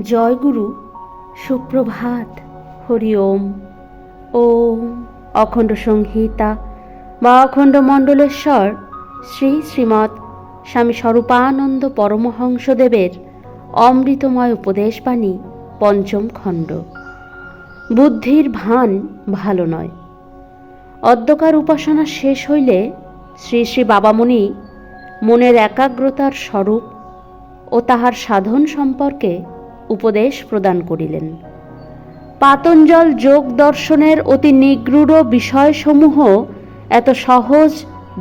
জয়গুরু, সুপ্রভাত, হরি ওম। ওম অখণ্ড সংহিতা বা অখণ্ড মণ্ডলেশ্বর, শ্রী শ্রীমৎ স্বামী স্বরূপানন্দ পরমহংসদেবের অমৃতময় উপদেশবাণী, পঞ্চম খণ্ড। বুদ্ধির ভান ভালো নয়। অদ্যকার উপাসনা শেষ হইলে শ্রী শ্রী বাবামণি মনের একাগ্রতার স্বরূপ ও তাহার সাধন সম্পর্কে উপদেশ প্রদান করিলেন। পাতঞ্জল যোগ দর্শনের অতি নিগূঢ় বিষয়সমূহ এত সহজ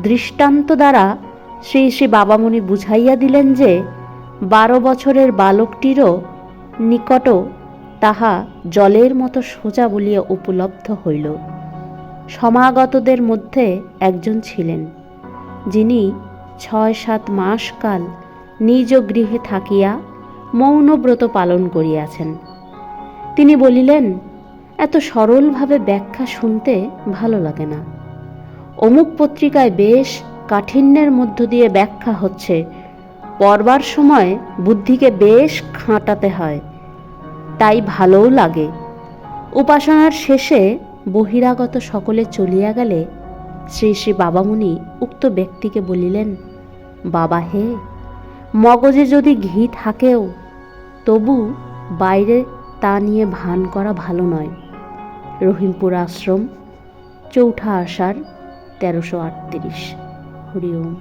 দৃষ্টান্ত দ্বারা শ্রী শ্রী বাবামণি বুঝাইয়া দিলেন যে বারো বছরের বালকটিরও নিকট তাহা জলের মতো সোজা বলিয়া উপলব্ধ হইল। সমাগতদের মধ্যে একজন ছিলেন, যিনি ছয় সাত মাস কাল নিজ গৃহে থাকিয়া মৌনব্রত পালন করিয়াছেন। তিনি বলিলেন, এত সরলভাবে ব্যাখ্যা শুনতে ভালো লাগে না। অমুক পত্রিকায় বেশ কাঠিন্যের মধ্য দিয়ে ব্যাখ্যা হচ্ছে। পড়বার সময় বুদ্ধিকে বেশ খাঁটাতে হয়। তাই ভালোও লাগে। উপাসনার শেষে বহিরাগত সকলে চলিয়া গেলে শ্রী শ্রী বাবামুনি উক্ত ব্যক্তিকে বলিলেন, বাবা হে, মগজে যদি ঘি থাকেও তবু বাইরে তা নিয়ে ভান করা ভালো নয়। রহিমপুর আশ্রম, চৌঠা আষাঢ়, তেরোশো আটত্রিশ। হরি ওম।